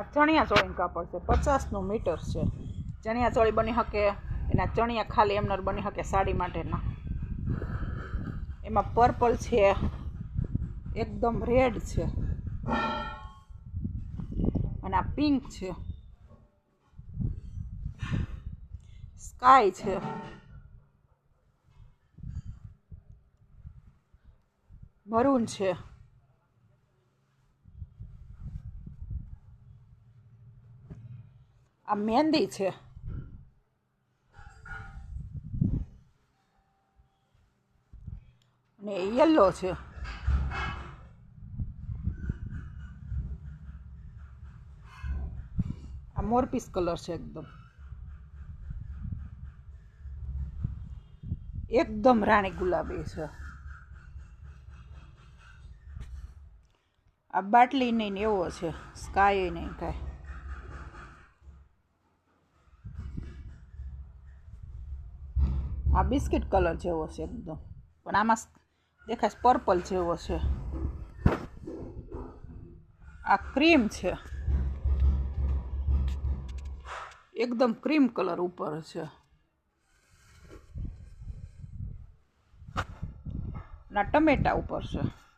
આ ચણિયા ચોળીનું કાપડ છે, પચાસનું મીટર છે. ચણિયા ચોળી બની શકે, એના ચણિયા ખાલી એમનર બની શકે સાડી માટેના. એમાં પર્પલ છે, એકદમ રેડ છે. અને આ પિંક છે. સ્કાય છે. મરૂન છે. આ મહેંદી છે. અને યલો છે. આ મોરપીસ કલર છે એકદમ. એકદમ રાણી ગુલાબી છે. આ બાટલી નહીં ને એવો છે. સ્કાય નહીં કાંઈ. આ બિસ્કિટ કલર જેવો છે એકદમ પણ આમાં દેખાય પર્પલ જેવો છે. આ ક્રીમ છે. એકદમ ક્રીમ કલર ઉપર છે. ના, ટમેટા ઉપર છે.